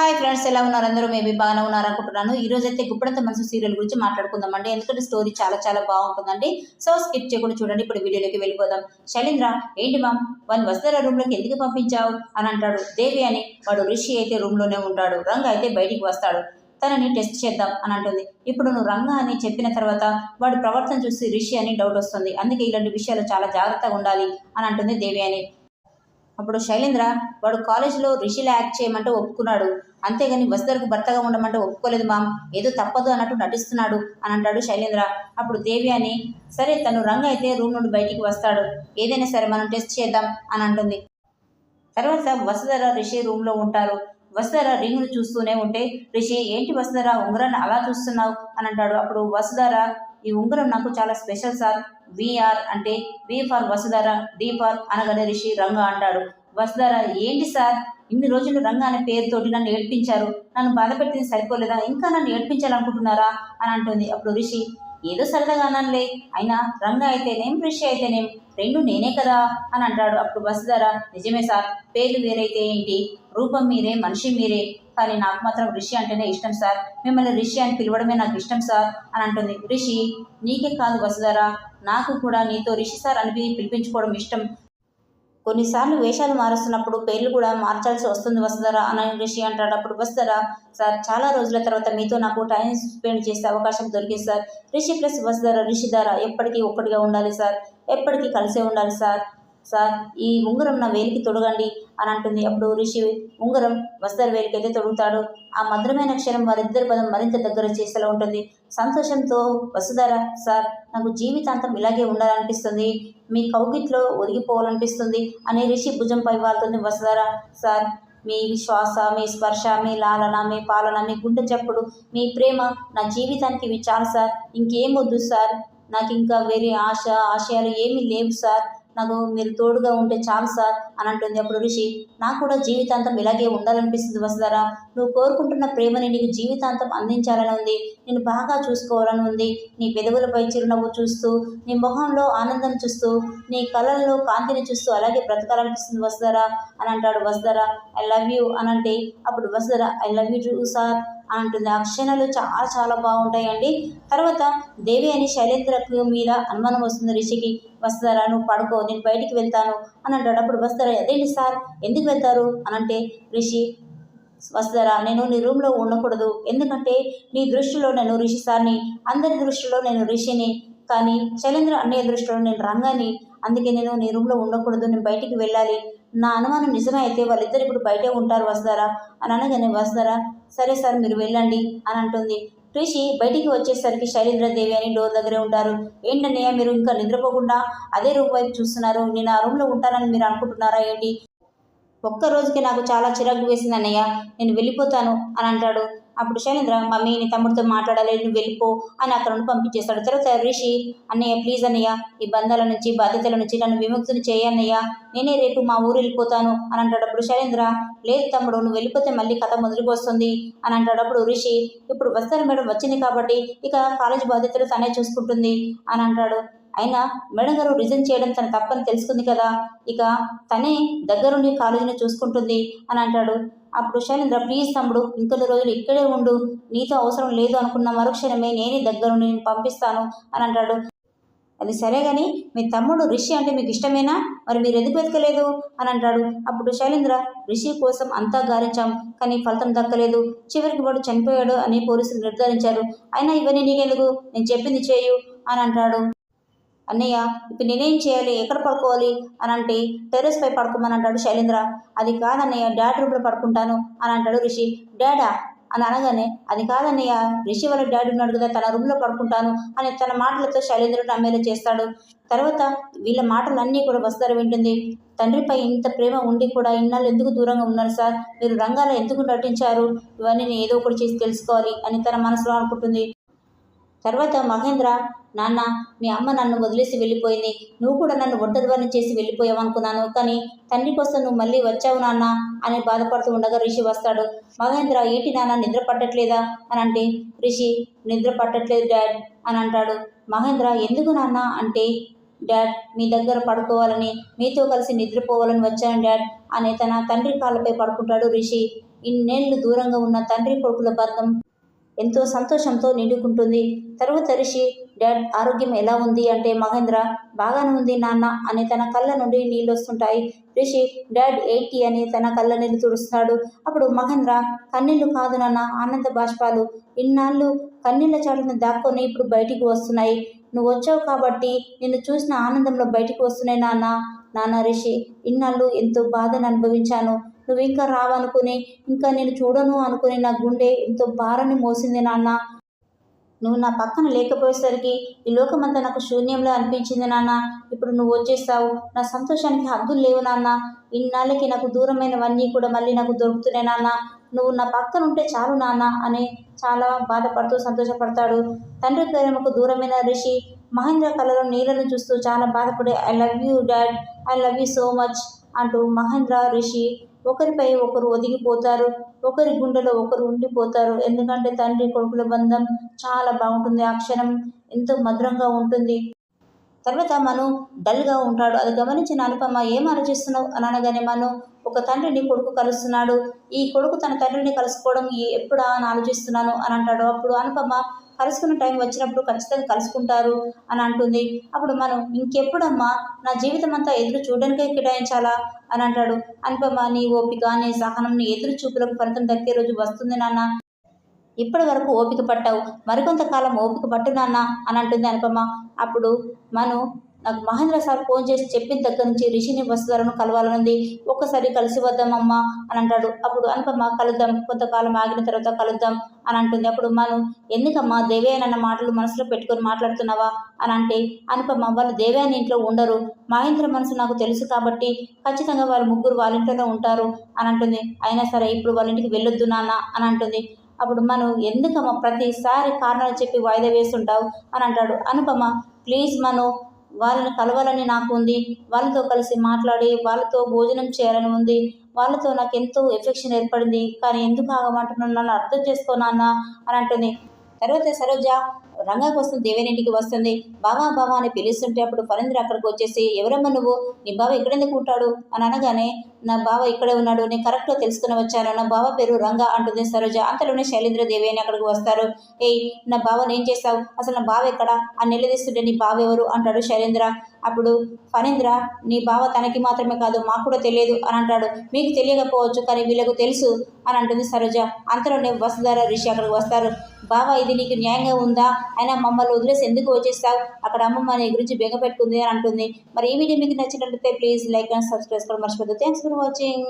Hi friends ఎలా ఉన్నారు? అందరూ మేబీ బాగానే ఉన్నారు అనుకుంటున్నాను. ఈ రోజు అయితే గుప్పడంత మనసు సీరియల్ గురించి మాట్లాడుకుందామండి. ఎందుకంటే స్టోరీ చాలా చాలా బాగుంటుందండి. సో స్కిప్ చేయకుండా చూడండి. ఇప్పుడు వీడియోలోకి వెళ్ళిపోదాం. శైలేంద్ర ఏంటి మామ్? వన్ వస్తారా రూమ్లోకి ఎందుకు పంపించావు? అని అంటాడు. దేవి అని. వాడు రిషి అయితే రూమ్లోనే ఉంటాడు. రంగ అయితే బయటికి వస్తాడు. తనని టెస్ట్ చేద్దాం అని అంటుంది. ఇప్పుడు నువ్వు రంగ అని చెప్పిన తర్వాత వాడు ప్రవర్తన చూసి రిషి అని డౌట్ వస్తుంది. అందుకే ఇలాంటి విషయాలు చాలా జాగ్రత్తగా ఉండాలి అని అంటుంది దేవి అని. అప్పుడు శైలేంద్ర వాడు కాలేజీలో రిషిలా యాక్ట్ చేయమంటే ఒప్పుకున్నాడు. అంతేగాని వసుధరకు భర్తగా ఉండమంటే ఒప్పుకోలేదు మామ్ ఏదో తప్పదు అన్నట్టు నటిస్తున్నాడు అని అంటాడు శైలేంద్ర. అప్పుడు దేవి అని సరే తను రంగు అయితే రూమ్ నుండి బయటికి వస్తాడు. ఏదైనా సరే మనం టెస్ట్ చేద్దాం అని అంటుంది. తర్వాత వసుధర రిషి రూమ్లో ఉంటారు. వసుధర రింగును చూస్తూనే ఉంటే రిషి ఏంటి వసుధర ఉంగరాన్ని అలా చూస్తున్నావు అని అంటాడు. అప్పుడు వసుధర ఈ ఉంగరం నాకు చాలా స్పెషల్ సార్ విఆర్ అంటే V for Vasudhara D for అనగానే రిషి రంగ అంటాడు. వసుధారా ఏంటి సార్? ఇన్ని రోజులు రంగా అనే పేరుతోటి నన్ను ఏడ్పించారు. నన్ను బాధ పెట్టింది సరిపోలేదా? ఇంకా నన్ను ఏడ్పించాలనుకుంటున్నారా? అని అంటుంది అప్పుడు రిషి ఏదో సరదాగా అన్నానులే. అయినా రంగ అయితేనేం రిషి అయితేనేం? రెండు నేనే కదా? అని అంటాడు అప్పుడు వసుధర. నిజమే సార్. పేర్లు వేరైతే ఏంటి? రూపం మీరే మనిషి మీరే. కానీ నాకు మాత్రం ఋషి అంటేనే ఇష్టం సార్. మిమ్మల్ని రిషి అని పిలవడమే నాకు ఇష్టం సార్ అని అంటుంది. ఋషి నీకే కాదు వసుధారా. నాకు కూడా నీతో రిషి సార్ అని పిలిపించుకోవడం ఇష్టం. కొన్నిసార్లు వేషాలు మారుస్తున్నప్పుడు పేర్లు కూడా మార్చాల్సి వస్తుంది వస్తుందరా అని రిషి అంటాడు. అప్పుడు వస్తారా సార్ చాలా రోజుల తర్వాత మీతో నాకు టైం స్పెండ్ చేసే అవకాశం దొరికింది sir. Rishi plus Vasudhara Rishidhara ఎప్పటికీ ఒక్కటిగా ఉండాలి సార్. ఎప్పటికీ కలిసే ఉండాలి సార్. సార్ ఈ ఉంగరం నా వేలికి తొడగండి అని అంటుంది. అప్పుడు రిషి ఉంగరం వస్తర వేలికి అయితే తొడుగుతాడు. ఆ మధురమైన క్షణం వారిద్దరి పదం మరింత దగ్గర చేసేలా ఉంటుంది. సంతోషంతో వసుధర సార్ నాకు జీవితాంతం ఇలాగే ఉండాలనిపిస్తుంది. మీ కౌగిట్లో ఒదిగిపోవాలనిపిస్తుంది అనే రిషి భుజంపై వాళ్తుంది. వసుధర సార్ మీ శ్వాస మీ స్పర్శ మీ లాలన మీ పాలన మీ గుండె చప్పుడు మీ ప్రేమ నా జీవితానికి ఇవి చాలు సార్. ఇంకేం వద్దు సార్. నాకు ఇంకా వేరే ఆశ ఆశయాలు ఏమీ లేవు సార్. నాకు మీరు తోడుగా ఉంటే చాలు సార్ అని అంటుంది అప్పుడు ఋషి. నాకు కూడా జీవితాంతం ఇలాగే ఉండాలనిపిస్తుంది వసుధారా. నువ్వు కోరుకుంటున్న ప్రేమని నీకు జీవితాంతం అందించాలని ఉంది. నేను బాగా చూసుకోవాలని ఉంది. నీ పెదవులపై చిరునవ్వు చూస్తూ నీ మొహంలో ఆనందం చూస్తూ నీ కళల్లో కాంతిని చూస్తూ అలాగే బ్రతకాలనిపిస్తుంది వసుధారా అని అంటాడు వసుధారా. ఐ లవ్ యూ అని అంటే అప్పుడు Vasudhara I love you sir అని అంటుంది ఆ క్షణాలు చాలా చాలా బాగుంటాయండి. తర్వాత దేవి అని శైలేంద్రకు మీద అనుమానం వస్తుంది. రిషికి వస్తారా నువ్వు పడుకో నేను బయటికి వెళ్తాను అని అంటాడు అప్పుడు వస్తారా అదేంటి సార్ ఎందుకు వెళ్తారు? అని అంటే రిషి వస్తారా నేను నీ రూమ్లో ఉండకూడదు. ఎందుకంటే నీ దృష్టిలో నేను రిషి సార్ని అందరి దృష్టిలో నేను రిషిని కానీ శైలేంద్ర అన్నయ్య దృష్టిలో నేను రంగాని. అందుకే నేను నీ రూమ్లో ఉండకూడదు నేను బయటికి వెళ్ళాలి. నా అనుమానం నిజమే అయితే వాళ్ళిద్దరు ఇప్పుడు బయటే ఉంటారు వస్తారా? అని అనగానే వస్తారా? సరే సార్ మీరు వెళ్ళండి అని అంటుంది. రిషి బయటికి వచ్చేసరికి శైలేంద్రదేవి అని డోర్ దగ్గరే ఉంటారు. ఏంటన్నయ్య మీరు ఇంకా నిద్రపోకుండా అదే రూమ్ వైపు చూస్తున్నారు. నేను ఆ రూమ్లో ఉంటానని మీరు అనుకుంటున్నారా ఏంటి? ఒక్క రోజుకి నాకు చాలా చిరాకు వేసింది అన్నయ్య. నేను వెళ్ళిపోతాను అని అంటాడు. అప్పుడు శైలేంద్ర మమ్మీ నీ తమ్ముడితో మాట్లాడాలి నువ్వు వెళ్ళిపో అని అక్కడ నుండి పంపించేస్తాడు. తర్వాత రిషి అన్నయ్య ప్లీజ్ అన్నయ్య ఈ బంధాల నుంచి బాధ్యతల నుంచి నన్ను విముక్తిని చేయన్నయ్య నేనే రేపు మా ఊరు వెళ్ళిపోతాను అని అంటాడు అప్పుడు శైలేంద్ర. లేదు తమ్ముడు నువ్వు వెళ్ళిపోతే మళ్ళీ కథ మొదలుకు వస్తుంది అని అంటాడు అప్పుడు రిషి. ఇప్పుడు వస్తారు మేడం వచ్చింది కాబట్టి ఇక కాలేజ్ బాధ్యతలు తనే చూసుకుంటుంది అని అంటాడు. అయినా మేడం గారు రిజైన్ చేయడం తన తప్పని తెలుసుకుంది కదా. ఇక తనే దగ్గరుండి కాలేజీని చూసుకుంటుంది అని అంటాడు. అప్పుడు శైలేంద్ర ప్లీజ్ తమ్ముడు ఇంకొన్ని రోజులు ఇక్కడే ఉండు. నీతో అవసరం లేదు అనుకున్న మరుక్షణమే నేనే దగ్గరుండి నేను పంపిస్తాను అని అంటాడు. అది సరే కానీ మీ తమ్ముడు రిషి అంటే మీకు ఇష్టమేనా? మరి మీరు ఎందుకు వెతకలేదు? అని అంటాడు. అప్పుడు శైలేంద్ర రిషి కోసం అంతా గారించాం కానీ ఫలితం దక్కలేదు. చివరికి వాడు చనిపోయాడు అని పోలీసులు నిర్ధారించారు. అయినా ఇవన్నీ నీకెందుకు? నేను చెప్పింది చేయు అని అంటాడు. అన్నయ్య ఇప్పుడు నేనేం చేయాలి? ఎక్కడ పడుకోవాలి? అని అంటే టెర్రస్ పై పడుకోమని అంటాడు శైలేంద్ర. అది కాదన్నయ్య డాడ్ రూమ్లో పడుకుంటాను అని అంటాడు రిషి. డాడా? అని అనగానే అది కాదన్నయ్య రిషి వాళ్ళ డాడీ ఉన్నాడు కదా తన రూమ్లో పడుకుంటాను అని తన మాటలతో శైలేంద్రుడు అమ్మేలా చేస్తాడు. తర్వాత వీళ్ళ మాటలన్నీ కూడా వస్తారు వింటుంది. తండ్రిపై ఇంత ప్రేమ ఉండి కూడా ఇన్నాళ్ళు ఎందుకు దూరంగా ఉన్నారు సార్? మీరు రంగాల్లో ఎందుకు నటించారు? ఇవన్నీ నేను ఏదో ఒకటి చేసి తెలుసుకోవాలి అని తన మనసులో అనుకుంటుంది. తర్వాత మహేంద్ర నాన్న మీ అమ్మ నన్ను వదిలేసి వెళ్ళిపోయింది. నువ్వు కూడా నన్ను ఒంటరివారిని చేసి వెళ్ళిపోయావు అనుకున్నాను. కానీ తండ్రి కోసం నువ్వు మళ్ళీ వచ్చావు నాన్న అని బాధపడుతూ ఉండగా రిషి వస్తాడు. మహేంద్ర ఏంటి నాన్న నిద్ర పట్టట్లేదా? అని అంటే రిషి నిద్ర పట్టట్లేదు డాడ్ అని అంటాడు. మహేంద్ర ఎందుకు నాన్న? అంటే డాడ్ మీ దగ్గర పడుకోవాలని మీతో కలిసి నిద్రపోవాలని వచ్చాను డాడ్ అని తన తండ్రి కాళ్ళపై పడుకుంటాడు రిషి. ఇన్నేళ్ళు దూరంగా ఉన్న తండ్రి కొడుకుల బంధం ఎంతో సంతోషంతో నిండుకుంటుంది. తర్వాత రిషి డాడ్ ఆరోగ్యం ఎలా ఉంది? అంటే మహేంద్ర బాగానే ఉంది నాన్న అని తన కళ్ళ నుండి నీళ్ళు వస్తుంటాయి. రిషి డాడ్ ఎయిటీ అని తన కళ్ళ నీళ్ళు తుడుస్తాడు అప్పుడు మహేంద్ర కన్నీళ్ళు కాదు నాన్న ఆనంద బాష్పాలు. ఇన్నాళ్ళు కన్నీళ్ళ చాటును దాక్కొని ఇప్పుడు బయటికి వస్తున్నాయి. నువ్వు వచ్చావు కాబట్టి నిన్ను చూసిన ఆనందంలో బయటికి వస్తున్నాయి నాన్న. నాన్న రిషి ఇన్నాళ్ళు ఎంతో బాధను అనుభవించాను. నువ్వు ఇంకా రావనుకుని ఇంకా నేను చూడను అనుకుని నా గుండె ఎంతో భారాన్ని మోసింది నాన్న. నువ్వు నా పక్కన లేకపోయేసరికి ఈ లోకమంతా నాకు శూన్యంలో అనిపించింది నాన్న. ఇప్పుడు నువ్వు వచ్చేసావు నా సంతోషానికి హద్దులు లేవు నాన్న. ఇన్నాళ్ళకి నాకు దూరమైనవన్నీ కూడా మళ్ళీ నాకు దొరుకుతున్నాయి నాన్న. నువ్వు నా పక్కన ఉంటే చాలు నాన్న అని చాలా బాధపడుతూ సంతోషపడతాడు. తండ్రి ప్రేమకు దూరమైన రిషి మహేంద్ర కళలో నీళ్ళను చూస్తూ చాలా బాధపడి I love you dad I love you so much అంటూ మహేంద్ర రిషి ఒకరిపై ఒకరు ఒదిగిపోతారు ఒకరి గుండెలో ఒకరు ఉండిపోతారు. ఎందుకంటే తండ్రి కొడుకుల బంధం చాలా బాగుంటుంది ఆ క్షణం. ఎంతో మధురంగా ఉంటుంది. తర్వాత మను డల్గా ఉంటాడు. అది గమనించిన అనుపమ ఏం ఆలోచిస్తున్నావు? అని అనగానే మను ఒక తండ్రిని కొడుకు కలుస్తున్నాడు. ఈ కొడుకు తన తండ్రిని కలుసుకోవడం ఎప్పుడా అని ఆలోచిస్తున్నాను అని అంటాడు. అప్పుడు అనుపమ కలుసుకున్న టైం వచ్చినప్పుడు ఖచ్చితంగా కలుసుకుంటారు అని అంటుంది. అప్పుడు మనం ఇంకెప్పుడమ్మా? నా జీవితం అంతా ఎదురు చూడడానికే కేటాయించాలా? అని అంటాడు. అనుపమ్మ నీ ఓపిక నీ సహనం నీ ఎదురు చూపులకు ఫలితం దక్కే రోజు వస్తుంది నాన్న. ఇప్పటి వరకు ఓపిక పట్టావు. మరికొంతకాలం ఓపిక పట్టు నాన్న అని అంటుంది అనుపమ. అప్పుడు మను నాకు మహేంద్ర సార్ ఫోన్ చేసి చెప్పిన దగ్గర నుంచి రిషిని వసుధారను కలవాలనుంది. ఒక్కసారి కలిసి వద్దామమ్మా అని అంటాడు. అప్పుడు అనుపమ కలుద్దాం కొంతకాలం ఆగిన తర్వాత కలుద్దాం అని అంటుంది. అప్పుడు మను ఎందుకమ్మా దేవేనన్న మాటలు మనసులో పెట్టుకొని మాట్లాడుతున్నావా? అని అంటే అనుపమ వాళ్ళు దేవేని ఇంట్లో ఉండరు. మహేంద్ర మనసు నాకు తెలుసు కాబట్టి ఖచ్చితంగా వాళ్ళు ముగ్గురు వాళ్ళ ఇంట్లోనే ఉంటారు అని అంటుంది. అయినా సరే ఇప్పుడు వాళ్ళ ఇంటికి వెళ్ళొద్దు నాన్న అని అంటుంది. అప్పుడు మనం ఎందుకమ్మా ప్రతిసారి కారణాలు చెప్పి వాయిదా వేస్తుంటావు? అని అంటాడు. అనుపమ ప్లీజ్ మను వాళ్ళని కలవాలని నాకు ఉంది. వాళ్ళతో కలిసి మాట్లాడి వాళ్ళతో భోజనం చేయాలని ఉంది. వాళ్ళతో నాకు ఎంతో ఎఫెక్షన్ ఏర్పడింది. కానీ ఎందుకు ఆగమంటున్నాను నన్ను అర్థం చేసుకో నాన్న అని అంటుంది. తర్వాత సరోజ రంగాకు వస్తుంది దేవేనింటికి వస్తుంది. బావా బావా అని పిలుస్తుంటే అప్పుడు ఫరేంద్ర అక్కడికి వచ్చేసి ఎవరమ్మా నువ్వు? నీ బావ ఎక్కడెందుకు ఉంటాడు? అని అనగానే నా బావ ఇక్కడే ఉన్నాడు. నేను కరెక్ట్గా తెలుసుకుని వచ్చాను. నా బావ పేరు రంగా అంటుంది సరోజ. అంతలోనే శైలేంద్ర దేవేని అక్కడికి వస్తారు. ఏయ్ నా బావని ఏం చేస్తావు అసలు నా బావ ఎక్కడ? అని నిలదీస్తుంటే నీ బావ ఎవరు? అంటాడు శైలేంద్ర. అప్పుడు ఫణేంద్ర నీ బావ తనకి మాత్రమే కాదు మాకు కూడా తెలియదు అని అంటాడు. మీకు తెలియకపోవచ్చు కానీ వీళ్ళకు తెలుసు అని అంటుంది సరోజ. అంతలోనే వసుధార రిషి అక్కడికి వస్తారు. బావ ఇది నీకు న్యాయంగా ఉందా? అయినా మమ్మల్ని వదిలేసి ఎందుకు వచ్చేస్తావు? అక్కడ అమ్మమ్మ నీ గురించి బెంగ పెట్టుకుంది అని అంటుంది. మరి ఈ వీడియో మీకు నచ్చినట్లయితే ప్లీజ్ లైక్ అండ్ సబ్స్క్రైబ్ చేసుకోవడం మర్చిపోద్దు. Thanks for watching.